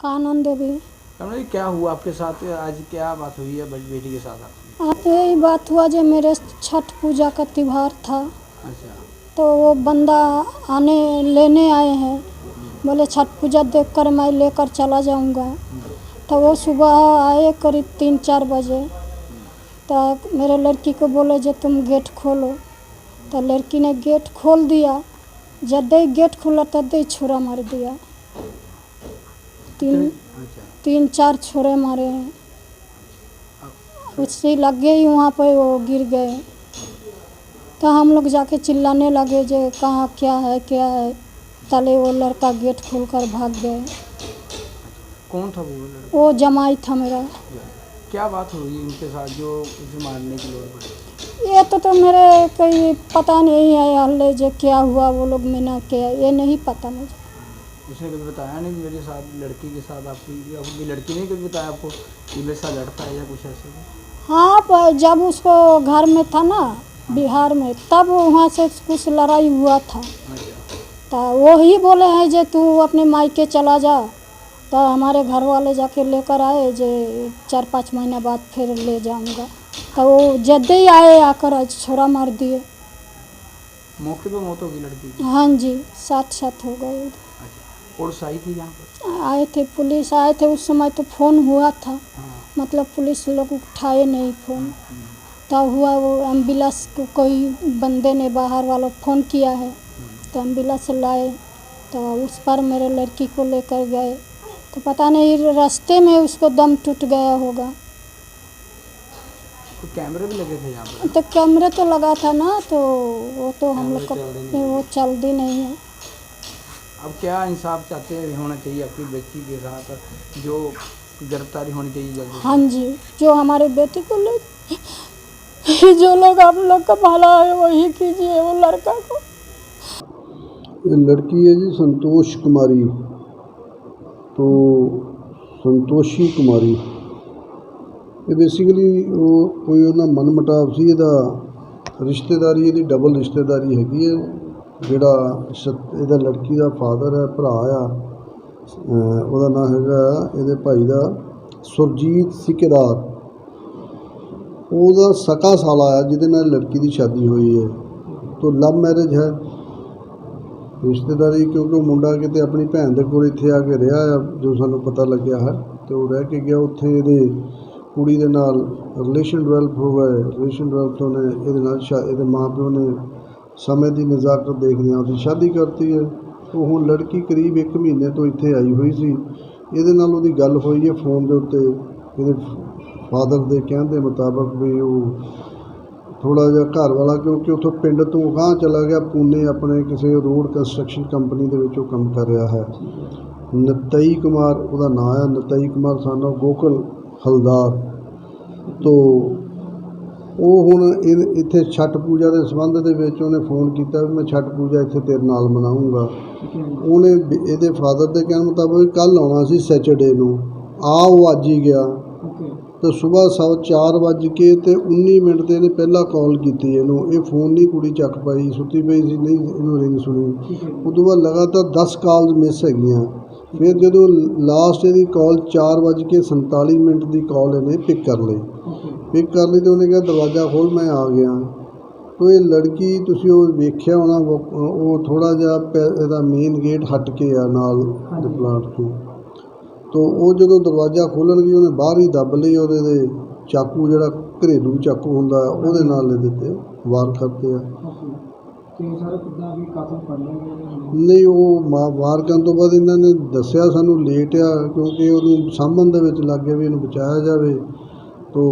कानन देवी जी क्या हुआ आपके साथ? आज क्या बात हुई है बेटी के साथ आज यही बात हुआ जो मेरे छठ पूजा का त्योहार था। अच्छा। तो वो बंदा आने लेने आए हैं। बोले छठ पूजा देख कर मैं लेकर चला जाऊँगा। तो वो सुबह आए करीब तीन चार बजे। तो मेरे लड़की को बोले जो तुम गेट खोलो। तो लड़की ने गेट खोल दिया। जब ही गेट खोला तब ही छुरा मार दिया। तीन तीन चार छोरे मारे हैं। उससे लगे ही वहाँ पर वो गिर गए। तो हम लोग जाके चिल्लाने लगे जो कहाँ क्या है क्या है? तले वो लड़का गेट खोल कर भाग गए। कौन था वो लड़का? वो जमाई था मेरा। क्या बात हुई इनके साथ जो उसे मारने की पड़ी ये तो तो मेरे कोई पता नहीं है हल्ले जो क्या हुआ वो लोग मैंने क्या ये नहीं पता मुझे। उसने कभी बताया नहीं मेरे साथ लड़की के साथ आपकी आपकी लड़की ने कभी बताया आपको कि मेरे साथ लड़ता है या कुछ ऐसे? हाँ पर जब उसको घर में था ना बिहार में तब वहाँ से कुछ लड़ाई हुआ था। अच्छा। तो वो ही बोले हैं जे तू अपने मायके चला जा। तो हमारे घर वाले जाके लेकर आए जे चार पाँच महीना बाद फिर ले जाऊँगा। तो वो जल्दी ही आए आकर आज छोरा मार दिए। मौके पे मौत होगी लड़की हाँ जी साथ साथ हो गए। पुलिस आई थी यहाँ पर? आए थे पुलिस आए थे उस समय तो फ़ोन हुआ था। हाँ। मतलब पुलिस लोग उठाए नहीं फ़ोन। तब हुआ वो एंबुलेंस को कोई बंदे ने बाहर वालों फ़ोन किया है तो एंबुलेंस लाए तो उस पर मेरे लड़की को लेकर गए। तो पता नहीं रास्ते में उसको दम टूट गया होगा। तो कैमरे भी लगे थे यहाँ पर? तो कैमरे तो लगा था ना तो वो तो हम लोग को। वो चलती नहीं है। अब क्या इंसाफ चाहते हैं होना चाहिए आपकी बच्ची के साथ जो गिरफ्तारी होनी चाहिए जल्दी हाँ जी जो हमारे बेटी को ले जो लोग आप लोग का भला है वही कीजिए वो लड़का को ਇਹ ਲੜਕੀ ਹੈ ਜੀ ਸੰਤੋਸ਼ ਕੁਮਾਰੀ ਤੋਂ ਸੰਤੋਸ਼ੀ ਕੁਮਾਰੀ ਇਹ ਬੇਸਿਕਲੀ ਉਹ ਕੋਈ ਉਹਨਾਂ ਮਨਮਟਾਵ ਸੀ ਇਹਦਾ ਰਿਸ਼ਤੇਦਾਰੀ ਇਹਦੀ ਡਬਲ ਰਿਸ਼ਤੇਦਾਰੀ ਹੈਗੀ ਹੈ ਜਿਹੜਾ ਸਤ- ਇਹਦਾ ਲੜਕੀ ਦਾ ਫਾਦਰ ਹੈ, ਭਰਾ ਆ ਉਹਦਾ ਨਾਮ ਹੈਗਾ ਇਹਦੇ ਭਾਈ ਦਾ ਸੁਰਜੀਤ ਸਿਕਦਾਰ। ਉਹਦਾ ਸਕਾ ਸਾਲਾ ਆ, ਜਿਹਦੇ ਨਾਲ ਲੜਕੀ ਦੀ ਸ਼ਾਦੀ ਹੋਈ ਹੈ। ਤੋਂ ਲਵ ਮੈਰਿਜ ਹੈ। ਰਿਸ਼ਤੇਦਾਰੀ, ਕਿਉਂਕਿ ਉਹ ਮੁੰਡਾ ਕਿਤੇ ਆਪਣੀ ਭੈਣ ਦੇ ਕੋਲ ਇੱਥੇ ਆ ਕੇ ਰਿਹਾ ਆ, ਜੋ ਸਾਨੂੰ ਪਤਾ ਲੱਗਿਆ ਹੈ, ਤੇ ਉਹ ਰਹਿ ਕੇ ਗਿਆ ਉੱਥੇ ਇਹਦੇ ਕੁੜੀ ਦੇ ਨਾਲ ਰਿਲੇਸ਼ਨ ਡਿਵੈਲਪ ਹੋ ਗਏ। ਰਿਲੇਸ਼ਨ ਡਿਵੈਲਪ ਤੋਂ ਨੇ ਇਹਦੇ ਨਾਲ ਸ਼ਾ, ਇਹਦੇ ਮਾਪਿਓ ਨੇ ਸਮੇਂ ਦੀ ਨਜ਼ਾਕਤ ਦੇਖਦਿਆਂ ਉਹਦੀ ਸ਼ਾਦੀ ਕਰਤੀ ਹੈ। ਉਹ ਹੁਣ ਲੜਕੀ ਕਰੀਬ 1 ਮਹੀਨੇ ਤੋਂ ਇੱਥੇ ਆਈ ਹੋਈ ਸੀ। ਇਹਦੇ ਨਾਲ ਉਹਦੀ ਗੱਲ ਹੋਈ ਹੈ ਫੋਨ ਦੇ ਉੱਤੇ। ਇਹਦੇ ਫਾਦਰ ਦੇ ਕਹਿਣ ਦੇ ਮੁਤਾਬਕ ਵੀ ਉਹ ਥੋੜਾ ਜਿਹਾ ਘਰ ਵਾਲਾ ਕਿਉਂਕਿ ਉੱਥੋਂ ਪਿੰਡ ਤੋਂ ਗਾਂਹ ਚਲਾ ਗਿਆ। ਪੂਨੇ ਆਪਣੇ ਕਿਸੇ ਰੋਡ ਕੰਸਟਰਕਸ਼ਨ ਕੰਪਨੀ ਦੇ ਵਿੱਚ ਉਹ ਕੰਮ ਕਰ ਰਿਹਾ ਹੈ। ਨਤਈ ਕੁਮਾਰ, ਉਹਦਾ ਨਾਮ ਹੈ ਨਤਈ ਕੁਮਾਰ ਸਾਨੂੰ ਗੋਕਲ ਹਲਦਾਰ। ਤੋਂ ਉਹ ਹੁਣ ਇਹ ਇੱਥੇ ਛਠ ਪੂਜਾ ਦੇ ਸੰਬੰਧ ਦੇ ਵਿੱਚ ਉਹਨੇ ਫੋਨ ਕੀਤਾ ਵੀ ਮੈਂ ਛਠ ਪੂਜਾ ਇੱਥੇ ਤੇਰੇ ਨਾਲ ਮਨਾਉਂਗਾ। ਉਹਨੇ ਇਹਦੇ ਫਾਦਰ ਦੇ ਕਹਿਣ ਮੁਤਾਬਕ ਕੱਲ ਆਉਣਾ ਸੀ ਸੈਚਰਡੇ ਨੂੰ। ਆ ਉਹ ਅੱਜ ਹੀ ਗਿਆ। ਤੇ ਸਵੇਰ ਸਵਾ ਚਾਰ ਵੱਜ ਕੇ ਤੇ 19 ਮਿੰਟ ਤੇ ਇਹਨੇ ਪਹਿਲਾਂ ਕਾਲ ਕੀਤੀ ਇਹਨੂੰ। ਇਹ ਫੋਨ ਨਹੀਂ ਕੁੜੀ ਚੱਕ ਪਾਈ ਸੁੱਤੀ ਪਈ ਸੀ ਨਹੀਂ ਇਹਨੂੰ ਰਿੰਗ ਸੁਣੀ। ਉਦੋਂ ਬਾਅਦ ਲਗਾਤਾਰ 10 ਕਾਲਸ ਮਿਸ ਹੈਗੀਆਂ। ਫਿਰ ਜਦੋਂ ਲਾਸਟ ਇਹਦੀ ਕਾਲ 4 ਵੱਜ ਕੇ 47 ਮਿੰਟ ਦੀ ਕਾਲ ਇਹਨੇ ਪਿਕ ਕਰ ਲਈ। ਪਿਕ ਕਰ ਲਈ ਤੇ ਉਹਨੇ ਕਿਹਾ ਦਰਵਾਜ਼ਾ ਖੋਲ ਮੈਂ ਆ ਗਿਆ। ਤੋ ਇਹ ਲੜਕੀ ਤੁਸੀਂ ਉਹ ਵੇਖਿਆ ਹੋਣਾ ਉਹ ਥੋੜਾ ਜਿਹਾ ਇਹਦਾ ਮੇਨ ਗੇਟ ਹਟ ਕੇ ਆ ਨਾਲ ਪਲਾਟ ਤੋਂ। ਤੋ ਉਹ ਜਦੋਂ ਦਰਵਾਜ਼ਾ ਖੋਲ੍ਹਣ ਗਈ ਉਹਨੇ ਬਾਹਰ ਹੀ ਦੱਬ ਲਈ ਉਹਦੇ ਦੇ ਚਾਕੂ ਜਿਹੜਾ ਘਰੇਲੂ ਚਾਕੂ ਹੁੰਦਾ ਉਹਦੇ ਨਾਲ ਇਹਦੇ ਤੇ ਵਾਰ ਕਰਤੇ ਆ। ਨਹੀਂ ਉਹ ਵਾਰ ਕਰਨ ਤੋਂ ਬਾਅਦ ਇਹਨਾਂ ਨੇ ਦੱਸਿਆ ਸਾਨੂੰ ਲੇਟ ਆ ਕਿਉਂਕਿ ਉਹਨੂੰ ਸਾਂਭਣ ਦੇ ਵਿੱਚ ਲੱਗ ਗਿਆ ਵੀ ਇਹਨੂੰ ਬਚਾਇਆ ਜਾਵੇ। ਤੋ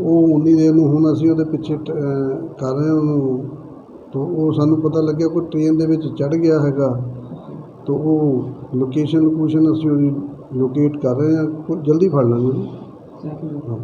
ਉਹ ਉਨੀ ਦੇਰ ਨੂੰ ਹੁਣ ਅਸੀਂ ਉਹਦੇ ਪਿੱਛੇ ਟ- ਕਰ ਰਹੇ ਹਾਂ ਉਹਨੂੰ। ਤੋ ਉਹ ਸਾਨੂੰ ਪਤਾ ਲੱਗਿਆ ਕੋਈ ਟ੍ਰੇਨ ਦੇ ਵਿੱਚ ਚੜ ਗਿਆ ਹੈਗਾ। ਤੋ ਉਹ ਲੋਕੇਸ਼ਨ ਲੋਕੇਸ਼ਨ ਅਸੀਂ ਉਹਦੀ ਲੋਕੇਟ ਕਰ ਰਹੇ ਹਾਂ। ਕੋਈ ਜਲਦੀ ਫੜ ਲਾਂਗੇ ਹਾਂ।